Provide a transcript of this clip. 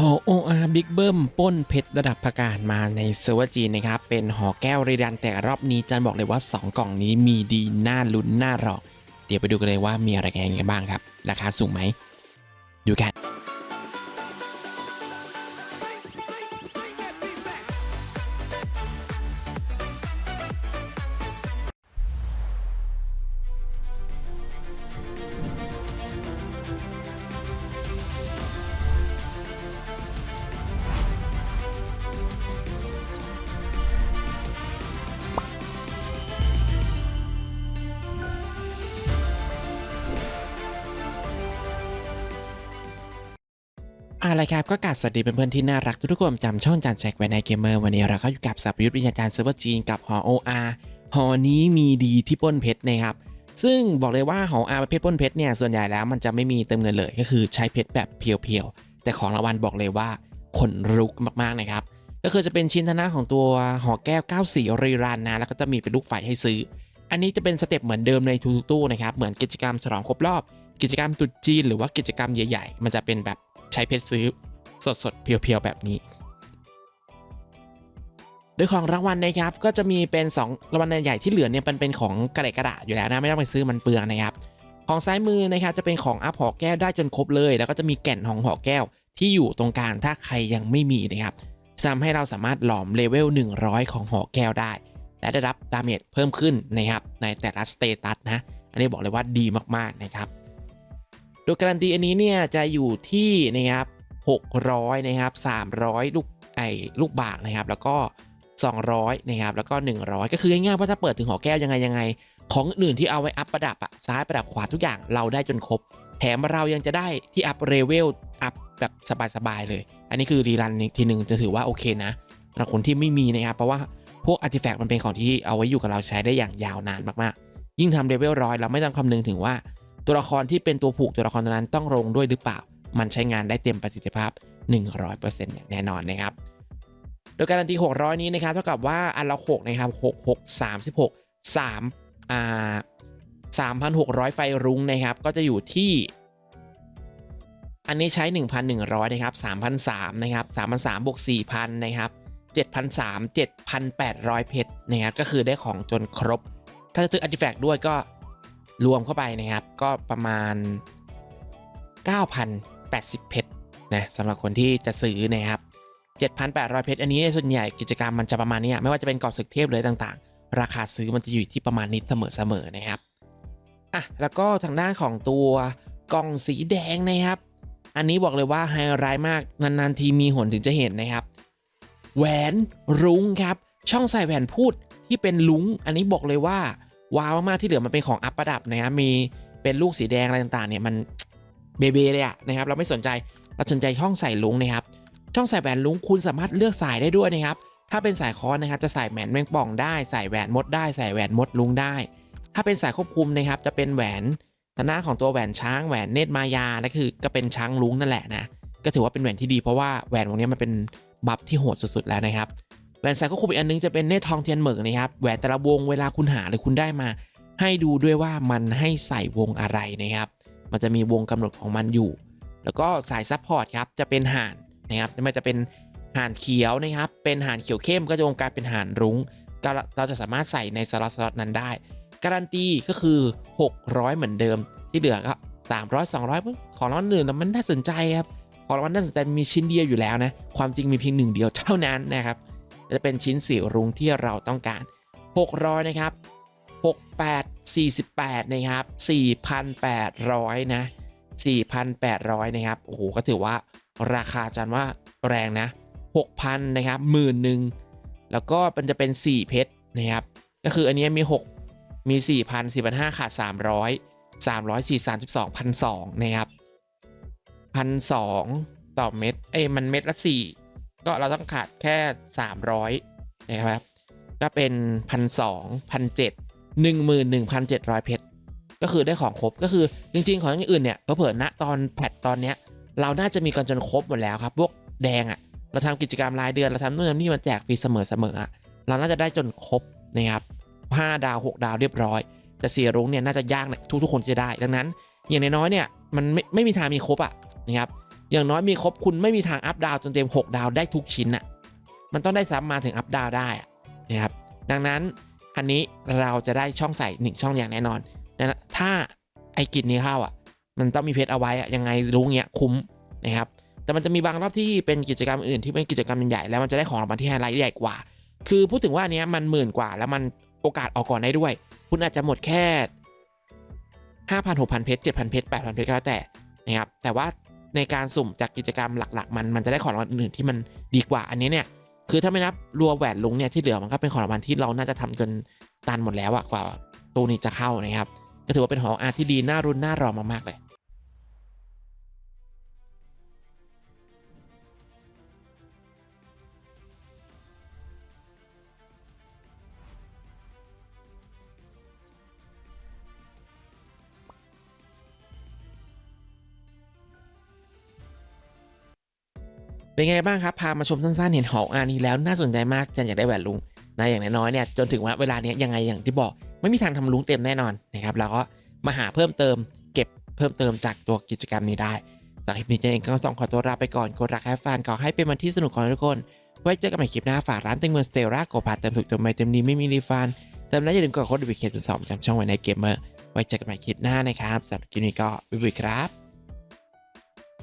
หอโออาบิ๊กเบิ้มป้นเพชรระดับประกาศมาในเซอร์เวอร์จีนนะครับ เป็นหอแก้วเรดันแต่รอบนี้จันบอกเลยว่า 2 กล่องนี้มีดีน่าลุ้นน่ารอเดี๋ยวไปดูกันเลยว่ามีอะไรกันบ้างครับ ราคาสูงไหม ดูกัน อะไรครับก็กราบสวัสดีเพื่อนๆที่น่ารักทุกๆคนจำช่องจานแจกไว้ในเกมเมอร์วันนี้เราก็อยู่กับสับยุทธวิทยาการเซิร์ฟเวอร์จีนกับหอ OR หอนี้มีดีที่ป้นเพชรนะครับซึ่งบอกเลยว่าหอ R ประเภทป้นเพชรเนี่ยส่วนใหญ่แล้วมันจะไม่มีเติมเงินเลยก็คือใช้เพชรแบบเพียวๆแต่ของรางวัลบอกเลยว่าขนลุกมากๆนะครับก็คือจะเป็นชิ้นธนาของตัวหอแก้ว 94 รีรันนะแล้วก็จะมีเป็นลูกไฟให้ซื้อ อันนี้จะเป็นสเต็ปเหมือนเดิมในทุกๆตู้นะครับเหมือนกิจกรรมฉลองครบรอบ กิจกรรมตรุษจีนหรือว่ากิจกรรมใหญ่ ๆ มันจะเป็นแบบ ใช้เพชรซื้อสดๆ เพียวๆ แบบนี้ โดยของรางวัลนะครับ ก็จะมีเป็น 2 รางวัลใหญ่ที่เหลือเนี่ยมันเป็นของกระดกระดาษอยู่แล้วนะ ไม่ต้องไปซื้อมันเปลืองนะครับ ของซ้ายมือนะครับจะเป็นของอัพหอแก้วได้จนครบเลย แล้วก็จะมีแก่นของหอแก้วที่อยู่ตรงกลางถ้าใครยังไม่มีนะครับทำให้เราสามารถหลอมเลเวล 100 ของหอแก้วได้ และได้รับดาเมจเพิ่มขึ้นนะครับในแต่ละสเตตัสนะ อันนี้บอกเลยว่าดีมากๆนะครับ ดยการันตีอันนี้เนี่ยจะอยู่ที่นะครับ600นะครับ300 ลูกไอ้ลูกบากนะครับ แล้วก็ 200นะครับแล้วก็ 100 ก็คือง่ายๆว่าถ้าเปิดถึงหอแก้วยังไงยังไง ของอื่นที่เอาไว้อัพประดับอะซ้ายประดับขวาทุกอย่างเราได้จนครบ แถมเรายังจะได้ที่อัพเลเวลอัพแบบสบายๆเลย อันนี้คือรีรันอีกทีหนึ่งจะถือว่าโอเคนะสำหรับคนที่ไม่มีนะครับเพราะว่าพวกอาร์ติแฟกต์มันเป็นของที่เอาไว้อยู่กับเราใช้ได้อย่างยาวนานมากๆ ยิ่งทำเลเวลร้อยเราไม่ต้องคำนึงถึงว่า ตัวละครที่เป็นตัวผูกตัวละครนั้นต้องลงด้วยหรือเปล่า มันใช้งานได้เต็มประสิทธิภาพ 100%อย่างแน่นอนนะครับ โดยการันตี 600 นี้นะครับเท่ากับว่าอันละ6นะครับ6 6 36 3อ่า3,600 ไฟรุ้งนะครับ ก็จะอยู่ที่ อันนี้ใช้ 1,100 นะครับ3,300นะครับ3,300บวก4,000 นะครับ7,300 7,800 เพชรนะครับ ก็คือได้ของจนครบ ถ้าจะซื้ออาร์ติแฟกต์ด้วยก็ รวมเข้าไปนะครับ ก็ประมาณ 9,080 เพชรนะสำหรับคนที่จะซื้อนะครับ 7,800 เพชรอันนี้ส่วนใหญ่กิจกรรมมันจะประมาณนี้ไม่ว่าจะเป็นเกาะศึกเทพเลยต่างๆ ราคาซื้อมันจะอยู่ที่ประมาณนี้เสมอๆนะครับอะแล้วก็ทางด้านของตัวกล่องสีแดงนะครับ อันนี้บอกเลยว่าไฮไลท์มากนานๆทีมีหนถึงจะเห็นนะครับ แหวนรุ้งครับ ช่องใส่แหวนพูดที่เป็นลุงอันนี้บอกเลยว่า ว้าวมากๆที่เหลือมันเป็นของอัปประดับนะครับมีเป็นลูกสีแดงอะไรต่างๆเนี่ยมันเบเบเลยอะนะครับเราไม่สนใจเราสนใจช่องใส่ลุงนะครับช่องใส่แหวนลุงคุณสามารถเลือกสายได้ด้วยนะครับถ้าเป็นสายคอนนะครับจะใส่แหวนแมงป่องได้ใส่แหวนมดได้ใส่แหวนมดลุงได้ ถ้าเป็นสายควบคุมนะครับจะเป็นแหวนทางหน้าของตัวแหวนช้างแหวนเนตรมายาและคือก็เป็นช้างลุงนั่นแหละนะก็ถือว่าเป็นแหวนที่ดีเพราะว่าแหวนวงนี้มันเป็นบัฟที่โหดสุดๆแล้วนะครับ แหวนสายควบคุมอีกอันนึงจะเป็นเนตรทองเทียนเหมิงนะครับแหวนแต่ละวงเวลาคุณหาหรือคุณได้มา ให้ดูด้วยว่ามันให้ใส่วงอะไรนะครับ มันจะมีวงกำหนดของมันอยู่ แล้วก็สายซัพพอร์ตครับจะเป็นห่านนะครับไม่จะเป็นห่านเขียวนะครับ เป็นห่านเขียวเข้มก็จะวงกายเป็นห่านรุ้งเราจะสามารถใส่ในสล็อตสล็อตนั้นได้ การันตีก็คือ 600 เหมือนเดิม ที่เหลือก็300 200 ของรางวัลอื่นมันน่าสนใจครับของรางวัลน่าสนใจมีชิ้นเดียวอยู่แล้วนะความจริงมีเพียงหนึ่งเดียวเท่านั้นนะครับ จะเป็นชิ้นสีรุ้งที่เราต้องการ 600 นะครับ 68 48 นะครับ 4,800 นะ 4,800 นะครับ โอ้โห ก็ถือว่าราคาจันว่าแรงนะ 6,000 นะครับหมื่นหนึ่งแล้วก็มันจะเป็น 4 เพชรนะครับ ก็คืออันนี้มี 6 มี 4,000 4,500 ขาด 300 300 4 32 1,200นะครับ1,200 ต่อเม็ด เอ้ยมันเม็ดละ4 ก็เราต้องขาดแค่ 300นะครับก็เป็นพันสองพันเจ็ดหนึ่งหมื่นหนึ่งพันเจ็ดร้อยเพชรก็คือได้ของครบก็คือจริง ๆ ของอย่างอื่นเนี่ยเผื่อณตอนแพทตอนเนี้ยเราน่าจะมีกันจนครบหมดแล้วครับ พวกแดงอะ่ะ เราทำกิจกรรมรายเดือนเราทำนู่นทำนี่มันแจกฟรีเสมอๆอะเราน่าจะได้จนครบนะครับห้าดาวหกดาวเรียบร้อย แต่เสียรุ้งเนี่ยน่าจะยากนะทุกๆคนจะได้ ดังนั้น อย่างน้อยๆเนี่ยมันไม่ไม่มีทางมีครบอะนะครับ อย่างน้อยมีครบคุณไม่มีทางอัพดาวจนเต็ม 6 ดาวได้ทุกชิ้นอะมันต้องได้ซ้ำมาถึงอัพดาวได้อะนะครับดังนั้นอันนี้เราจะได้ช่องใส่ 1 ช่องอย่างแน่นอนนั้นถ้าไอกิจนี้เข้าอะ มันต้องมีเพชรเอาไว้อะยังไงรู้เงี้ยคุ้มนะครับแต่มันจะมีบางรอบที่เป็นกิจกรรมอื่นที่เป็นกิจกรรมใหญ่แล้วมันจะได้ของรางวัลที่ไฮไลท์ใหญ่กว่า คือพูดถึงว่าอันเนี้ยมันหมื่นกว่า แล้วมันโอกาสออกก่อนได้ด้วย คุณอาจจะหมดแค่ห้าพันหกพันเพชรเจ็ดพันเพชรแปดพันเพชรก็แล้วแต่นะครับแต่ว่า ในการสุ่มจากกิจกรรมหลัก ๆ มันมันจะได้ของรางวัลอื่นๆที่มันดีกว่าอันนี้เนี่ยคือถ้าไม่นับรัวแหวนลุงเนี่ยที่เหลือมันก็เป็นของรางวัลที่เราน่าจะทำจนตันหมดแล้วอะกว่าตัวนี้จะเข้านะครับก็ถือว่าเป็นของอาร์ที่ดีน่ารุนน่ารอมากๆเลย เป็นไงบ้างครับ พามาชมสั้นๆ เห็นหออานนี้แล้วน่าสนใจมากจันอยากได้แหวนลุงนะอย่างน้อยๆเนี่ยจนถึงว่าเวลาเนี้ยยังไงอย่างที่บอกไม่มีทางทำลุงเต็มแน่นอนนะครับแล้วก็มาหาเพิ่มเติม เก็บเพิ่มเติมจากตัวกิจกรรมนี้ได้สำหรับคลิปนี้เจนเองก็ต้องขอตัวลาไปก่อนกดรักแฮฟฟันขอให้เป็นวันที่สนุกของทุกคน ไว้เจอกันใหม่คลิปหน้าฝากร้านเต็งเมืองสเตลล่าโกพาเต็มถูกเต็มไม่เต็มดีไม่มีรีฟันเติมแล้วอย่าลืมกดโค้ดดีเคจุดสองจำช่องไว้ในเกมเมอร์ไว้เจอกันใหม่คลิปหน้านะครับสำหรับคลิปนี้ก็บ๊ายบายครับ